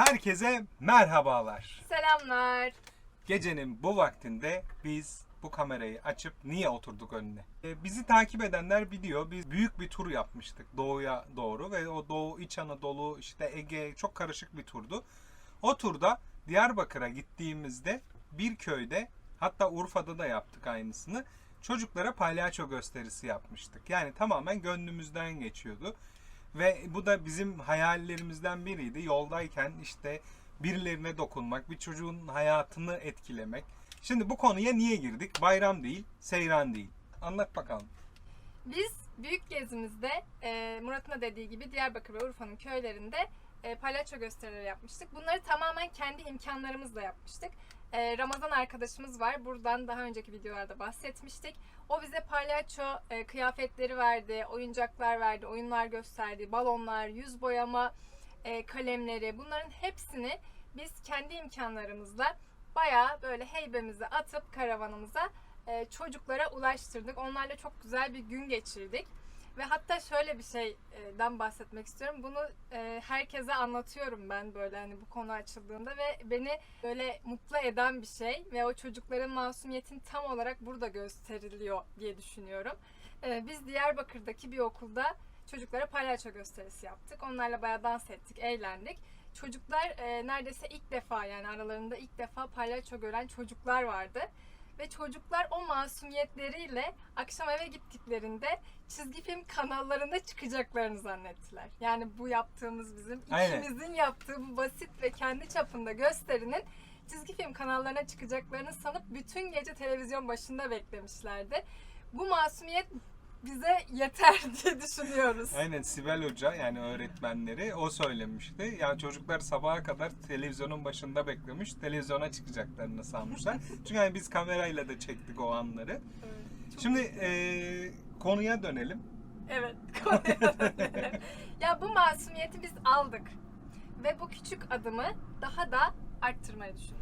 Herkese merhabalar. Selamlar. Gecenin bu vaktinde biz bu kamerayı açıp niye oturduk önüne? Ee, bizi takip edenler biliyor. Biz büyük bir tur yapmıştık doğuya doğru ve o Doğu, İç Anadolu, işte Ege çok karışık bir turdu. O turda Diyarbakır'a gittiğimizde bir köyde hatta Urfa'da da yaptık aynısını. Çocuklara palyaço gösterisi yapmıştık. Yani tamamen gönlümüzden geçiyordu. Ve bu da bizim hayallerimizden biriydi. Yoldayken işte birilerine dokunmak, bir çocuğun hayatını etkilemek. Şimdi bu konuya niye girdik? Bayram değil, seyran değil. Anlat bakalım. Biz büyük gezimizde e, Murat'ın da dediği gibi Diyarbakır ve Urfa'nın köylerinde e, palyaço gösterileri yapmıştık. Bunları tamamen kendi imkanlarımızla yapmıştık. E, Ramazan arkadaşımız var. Buradan daha önceki videolarda bahsetmiştik. O bize palyaço e, kıyafetleri verdi, oyuncaklar verdi, oyunlar gösterdi, balonlar, yüz boyama e, kalemleri. Bunların hepsini biz kendi imkanlarımızla bayağı böyle heybemize atıp karavanımıza e, çocuklara ulaştırdık. Onlarla çok güzel bir gün geçirdik. Ve hatta şöyle bir şeyden bahsetmek istiyorum. Bunu e, herkese anlatıyorum ben böyle hani bu konu açıldığında ve beni böyle mutlu eden bir şey ve o çocukların masumiyetini tam olarak burada gösteriliyor diye düşünüyorum. E, biz Diyarbakır'daki bir okulda çocuklara palyaço gösterisi yaptık. Onlarla bayağı dans ettik, eğlendik. Çocuklar e, neredeyse ilk defa yani aralarında ilk defa palyaço gören çocuklar vardı. Ve çocuklar o masumiyetleriyle akşam eve gittiklerinde çizgi film kanallarında çıkacaklarını zannettiler. Yani bu yaptığımız bizim Aynen. ikimizin yaptığı bu basit ve kendi çapında gösterinin çizgi film kanallarına çıkacaklarını sanıp bütün gece televizyon başında beklemişlerdi. Bu masumiyet bize yeter diye düşünüyoruz. Aynen Sibel Hoca yani öğretmenleri o söylemişti. Yani çocuklar sabaha kadar televizyonun başında beklemiş. Televizyona çıkacaklarını sanmışlar. Çünkü yani biz kamerayla da çektik o anları. Evet, Şimdi eee, konuya dönelim. Evet. konuya dönelim. ya bu masumiyeti biz aldık. Ve bu küçük adımı daha da arttırmayı düşündük.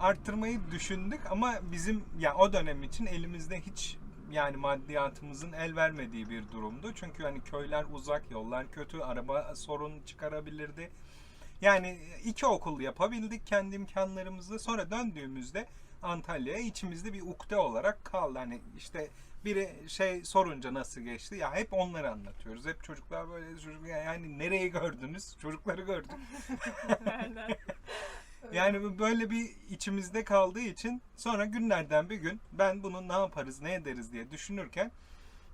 arttırmayı düşündük ama bizim ya o dönem için elimizde hiç yani maddiyatımızın el vermediği bir durumdu. Çünkü hani köyler uzak, yollar kötü, araba sorun çıkarabilirdi. Yani iki okul yapabildik kendi imkanlarımızla. Sonra döndüğümüzde Antalya'ya içimizde bir ukde olarak kaldı. Hani işte biri şey sorunca nasıl geçti? Ya hep onları anlatıyoruz. Hep çocuklar böyle çocuk yani nereyi gördünüz? Çocukları gördük. Yani böyle bir içimizde kaldığı için sonra günlerden bir gün ben bunu ne yaparız ne ederiz diye düşünürken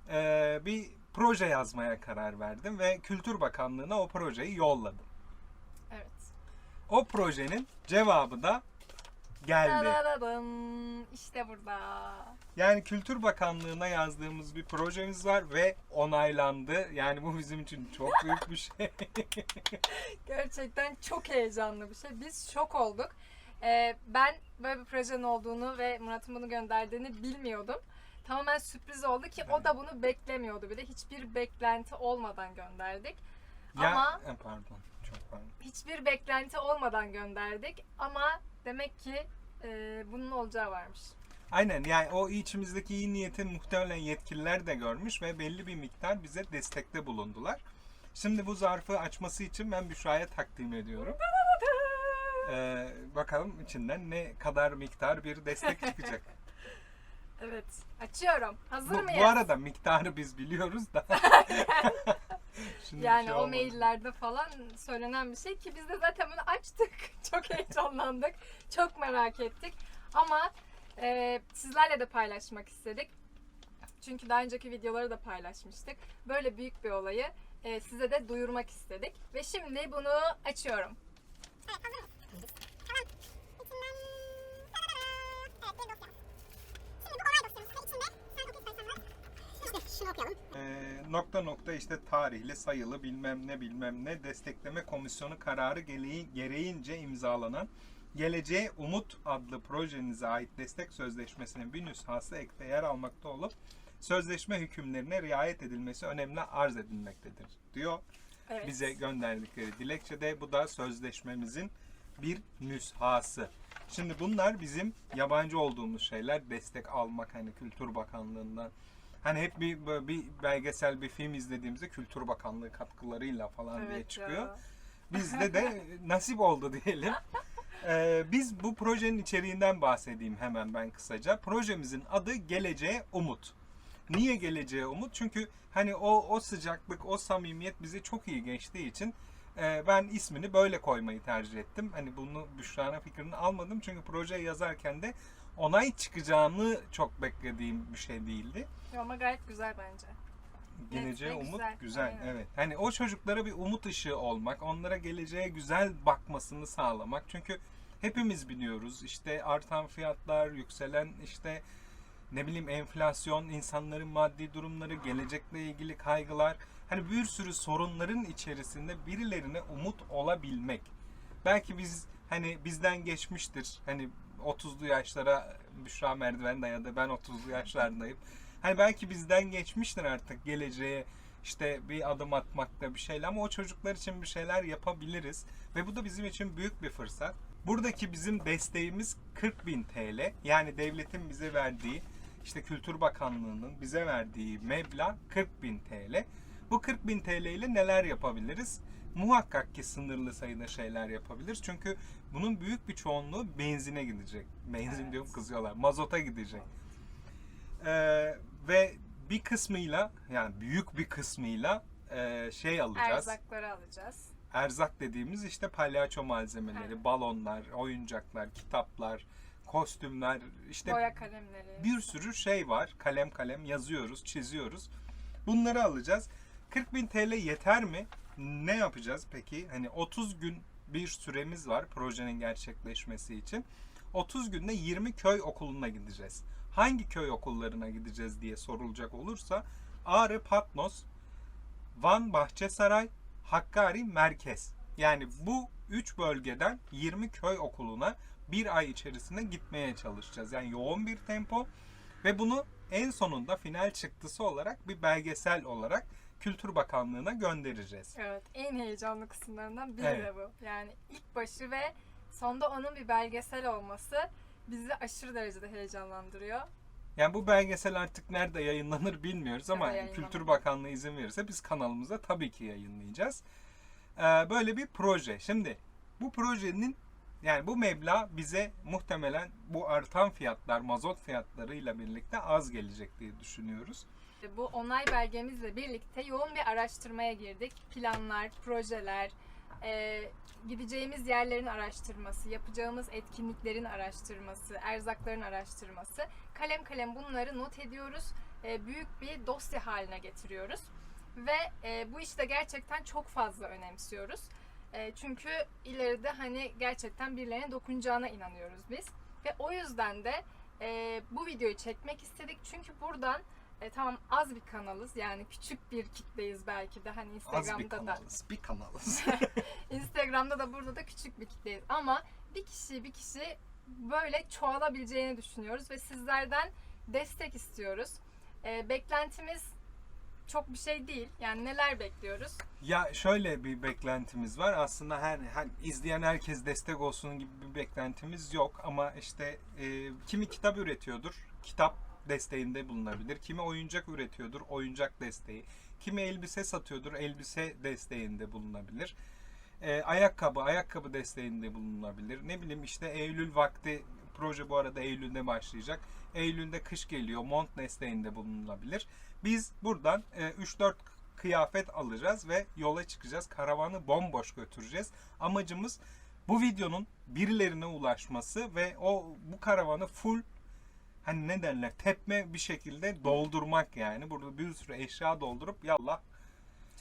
eee, bir proje yazmaya karar verdim ve Kültür Bakanlığı'na o projeyi yolladım. Evet. O projenin cevabı da geldi. Dadadadım. İşte burada. Yani Kültür Bakanlığı'na yazdığımız bir projemiz var ve onaylandı. Yani bu bizim için çok büyük bir şey. Gerçekten çok heyecanlı bir şey. Biz şok olduk. Ee, ben böyle bir projenin olduğunu ve Murat'ın bunu gönderdiğini bilmiyordum. Tamamen sürpriz oldu ki o da bunu beklemiyordu bile. Hiçbir beklenti olmadan gönderdik. ya, Ama e, pardon, çok pardon. hiçbir beklenti olmadan gönderdik. Ama demek ki e, bunun olacağı varmış. Aynen yani o içimizdeki iyi niyeti muhtemelen yetkililer de görmüş ve belli bir miktar bize destekte bulundular. Şimdi bu zarfı açması için ben Büşra'ya takdim ediyorum. Ee, bakalım içinden ne kadar miktar bir destek çıkacak. Evet. Açıyorum. Hazır bu, mıyız? bu arada miktarı biz biliyoruz da. Şimdi Yani şey o olmadı. maillerde falan söylenen bir şey ki biz de zaten bunu açtık. Çok heyecanlandık. Çok merak ettik. Ama e, sizlerle de paylaşmak istedik. Çünkü daha önceki videoları da paylaşmıştık. Böyle büyük bir olayı e, size de duyurmak istedik. Ve şimdi bunu açıyorum. Şunu okuyalım. Ee, nokta nokta işte tarihli sayılı bilmem ne bilmem ne destekleme komisyonu kararı gereği, gereğince imzalanan Geleceğe Umut adlı projenize ait destek sözleşmesinin bir nüshası ekte yer almakta olup sözleşme hükümlerine riayet edilmesi önemli arz edilmektedir diyor. Evet. Bize gönderdikleri dilekçede bu da sözleşmemizin bir nüshası. Şimdi bunlar bizim yabancı olduğumuz şeyler. Destek almak hani Kültür Bakanlığı'ndan Hani hep bir bir belgesel bir film izlediğimizde Kültür Bakanlığı katkılarıyla falan diye Evet çıkıyor. ya. Bizde de nasip oldu diyelim. Ee, biz bu projenin içeriğinden bahsedeyim hemen ben kısaca. Projemizin adı Geleceğe Umut. Niye Geleceğe Umut? Çünkü hani o o sıcaklık, o samimiyet bize çok iyi geçtiği için e, ben ismini böyle koymayı tercih ettim. Hani bunu Büşra'nın fikrini almadım çünkü projeyi yazarken de onay çıkacağını çok beklediğim bir şey değildi. Ama gayet güzel bence. Geleceğe umut güzel. güzel. Aynen. Evet. Hani o çocuklara bir umut ışığı olmak, onlara geleceğe güzel bakmasını sağlamak. Çünkü hepimiz biliyoruz işte artan fiyatlar, yükselen işte ne bileyim enflasyon, insanların maddi durumları, gelecekle ilgili kaygılar. Hani bir sürü sorunların içerisinde birilerine umut olabilmek. Belki biz hani bizden geçmiştir. Hani 30'lu yaşlara Büşra merdiven dayadı. Ben 30'lu yaşlardayım. Hani belki bizden geçmiştir artık geleceğe işte bir adım atmakta bir şeyler ama o çocuklar için bir şeyler yapabiliriz ve bu da bizim için büyük bir fırsat. Buradaki bizim desteğimiz 40.000 TL yani devletin bize verdiği işte Kültür Bakanlığı'nın bize verdiği meblağ 40.000 TL. Bu 40.000 TL ile neler yapabiliriz? Muhakkak ki sınırlı sayıda şeyler yapabiliriz. Çünkü bunun büyük bir çoğunluğu benzine gidecek. Benzin Evet. diyorum kızıyorlar. Mazota gidecek. Ee, ve bir kısmıyla yani büyük bir kısmıyla e, şey alacağız. Erzakları alacağız. Erzak dediğimiz işte palyaço malzemeleri, Evet. balonlar, oyuncaklar, kitaplar, kostümler, işte Boya kalemleri. bir sürü şey var. Kalem kalem yazıyoruz, çiziyoruz. Bunları alacağız. 40.000 TL yeter mi? Ne yapacağız peki? Hani 30 gün bir süremiz var projenin gerçekleşmesi için. 30 günde 20 köy okuluna gideceğiz. Hangi köy okullarına gideceğiz diye sorulacak olursa Ağrı, Patnos, Van, Bahçesaray, Hakkari, Merkez. Yani bu 3 bölgeden 20 köy okuluna bir ay içerisinde gitmeye çalışacağız. Yani yoğun bir tempo ve bunu en sonunda final çıktısı olarak bir belgesel olarak Kültür Bakanlığı'na göndereceğiz. Evet, en heyecanlı kısımlarından biri Evet. de bu. Yani ilk başı ve sonda onun bir belgesel olması bizi aşırı derecede heyecanlandırıyor. Yani bu belgesel artık nerede yayınlanır bilmiyoruz ama Evet. Kültür Bakanlığı izin verirse biz kanalımızda tabii ki yayınlayacağız. Ee, böyle bir proje. Şimdi bu projenin yani bu meblağ bize muhtemelen bu artan fiyatlar, mazot fiyatlarıyla birlikte az gelecek diye düşünüyoruz. Bu onay belgemizle birlikte yoğun bir araştırmaya girdik. Planlar, projeler, e, gideceğimiz yerlerin araştırması, yapacağımız etkinliklerin araştırması, erzakların araştırması. Kalem kalem bunları not ediyoruz. E, büyük bir dosya haline getiriyoruz. Ve e, bu işte gerçekten çok fazla önemsiyoruz. E, çünkü ileride hani gerçekten birilerine dokunacağına inanıyoruz biz. Ve o yüzden de e, bu videoyu çekmek istedik. Çünkü buradan e, tamam az bir kanalız yani küçük bir kitleyiz belki de hani Az bir Instagram'da da kanalız, bir kanalız. Instagram'da da burada da küçük bir kitleyiz ama bir kişi bir kişi böyle çoğalabileceğini düşünüyoruz ve sizlerden destek istiyoruz. E, beklentimiz çok bir şey değil. Yani neler bekliyoruz? Ya şöyle bir beklentimiz var. Aslında her, her izleyen herkes destek olsun gibi bir beklentimiz yok ama işte e, kimi kitap üretiyordur. Kitap desteğinde bulunabilir. Kimi oyuncak üretiyordur. Oyuncak desteği. Kimi elbise satıyordur. Elbise desteğinde bulunabilir. E, ayakkabı, ayakkabı desteğinde bulunabilir. Ne bileyim işte Eylül vakti proje bu arada Eylül'de başlayacak. Eylül'de kış geliyor. Mont desteğinde bulunabilir. Biz buradan e, 3-4 kıyafet alacağız ve yola çıkacağız. Karavanı bomboş götüreceğiz. Amacımız bu videonun birilerine ulaşması ve o bu karavanı full hani ne derler tepme bir şekilde doldurmak yani. Burada bir sürü eşya doldurup yallah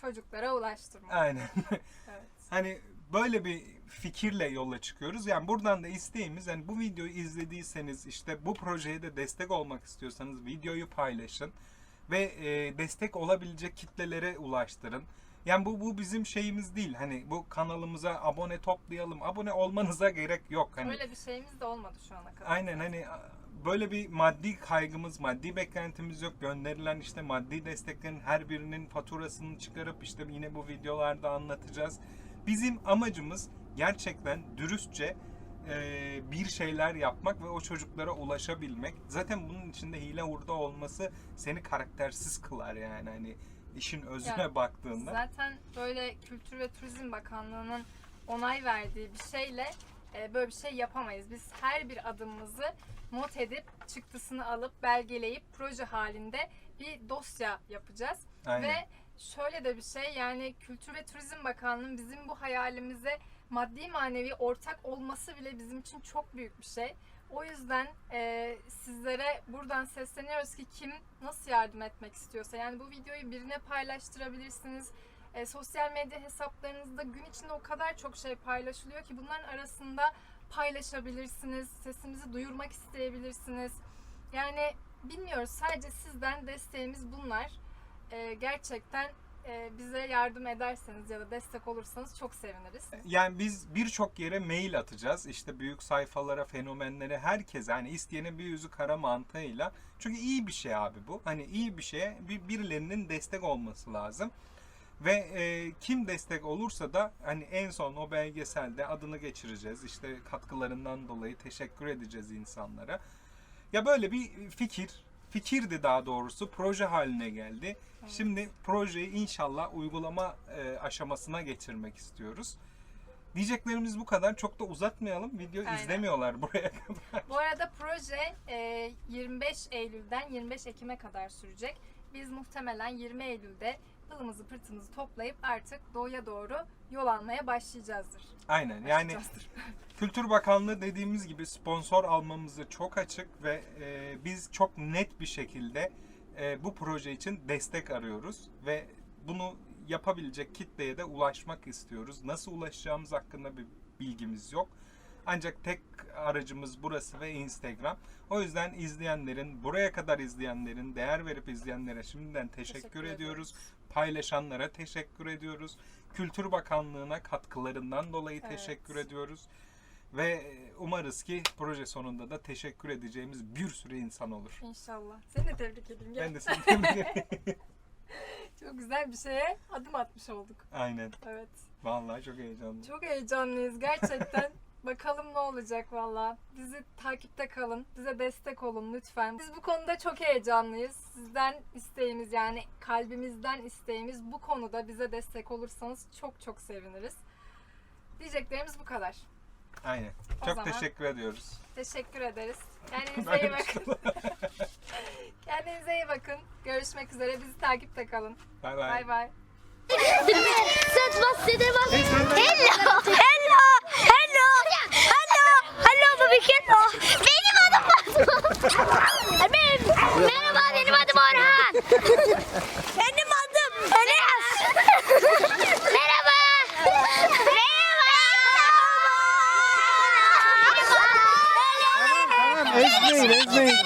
Çocuklara ulaştırmak. aynen Evet. hani böyle bir fikirle yola çıkıyoruz. Yani buradan da isteğimiz hani bu videoyu izlediyseniz işte bu projeye de destek olmak istiyorsanız videoyu paylaşın ve e, destek olabilecek kitlelere ulaştırın. Yani bu bu bizim şeyimiz değil. Hani bu kanalımıza abone toplayalım. Abone olmanıza gerek yok. Hani Öyle bir şeyimiz de olmadı şu ana kadar. Aynen hani böyle bir maddi kaygımız, maddi beklentimiz yok. Gönderilen işte maddi desteklerin her birinin faturasını çıkarıp işte yine bu videolarda anlatacağız. Bizim amacımız gerçekten dürüstçe e, bir şeyler yapmak ve o çocuklara ulaşabilmek. Zaten bunun içinde hile hurda olması seni karaktersiz kılar yani hani işin özüne Ya, baktığında. Zaten böyle Kültür ve Turizm Bakanlığı'nın onay verdiği bir şeyle böyle bir şey yapamayız. Biz her bir adımımızı not edip çıktısını alıp belgeleyip proje halinde bir dosya yapacağız. Aynen. Ve şöyle de bir şey yani Kültür ve Turizm Bakanlığı'nın bizim bu hayalimize maddi manevi ortak olması bile bizim için çok büyük bir şey. O yüzden e, sizlere buradan sesleniyoruz ki kim nasıl yardım etmek istiyorsa yani bu videoyu birine paylaştırabilirsiniz. E, sosyal medya hesaplarınızda gün içinde o kadar çok şey paylaşılıyor ki bunların arasında paylaşabilirsiniz. Sesimizi duyurmak isteyebilirsiniz. Yani bilmiyoruz sadece sizden desteğimiz bunlar. E, gerçekten e, bize yardım ederseniz ya da destek olursanız çok seviniriz. Yani biz birçok yere mail atacağız. İşte büyük sayfalara, fenomenlere, herkese hani isteyene bir yüzü kara mantığıyla. Çünkü iyi bir şey abi bu. Hani iyi bir şeye bir, birilerinin destek olması lazım. Ve e, kim destek olursa da hani en son o belgeselde adını geçireceğiz. İşte katkılarından dolayı teşekkür edeceğiz insanlara. Ya böyle bir fikir, fikirdi daha doğrusu proje haline geldi. Şimdi projeyi inşallah uygulama e, aşamasına getirmek istiyoruz. Diyeceklerimiz bu kadar. Çok da uzatmayalım. Video Aynen. izlemiyorlar buraya kadar. Bu arada proje e, 25 Eylül'den 25 Ekim'e kadar sürecek. Biz muhtemelen 20 Eylül'de pılımızı pırtımızı toplayıp artık doğuya doğru yol almaya başlayacağızdır. Aynen. Yani Başlayacağızdır. Kültür Bakanlığı dediğimiz gibi sponsor almamızı çok açık ve e, biz çok net bir şekilde e, bu proje için destek arıyoruz ve bunu yapabilecek kitleye de ulaşmak istiyoruz. Nasıl ulaşacağımız hakkında bir bilgimiz yok. Ancak tek aracımız burası ve Instagram. O yüzden izleyenlerin, buraya kadar izleyenlerin, değer verip izleyenlere şimdiden teşekkür, Teşekkür ediyoruz. Paylaşanlara teşekkür ediyoruz. Kültür Bakanlığı'na katkılarından dolayı Evet. teşekkür ediyoruz. Ve umarız ki proje sonunda da teşekkür edeceğimiz bir sürü insan olur. İnşallah. Seni de tebrik edeyim. Gel. Ben de seni tebrik ederim. Çok güzel bir şeye adım atmış olduk. Aynen. Evet. Vallahi çok heyecanlı. Çok heyecanlıyız gerçekten. Bakalım ne olacak valla. Bizi takipte kalın. Bize destek olun lütfen. Biz bu konuda çok heyecanlıyız. Sizden isteğimiz yani kalbimizden isteğimiz bu konuda bize destek olursanız çok çok seviniriz. Diyeceklerimiz bu kadar. Aynen. O Çok zaman- teşekkür ediyoruz. Teşekkür ederiz. Kendinize iyi bakın. Kendinize iyi bakın. Görüşmek üzere. Bizi takipte kalın. Bay bay. Bay bay. Sen de- Hello, hello, hello, hello, baby hello. Benim adım Fatma. Benim, merhaba benim adım Orhan. Benim adım Enes. merhaba. Merhaba. Tamam ezmeyin ezmeyin.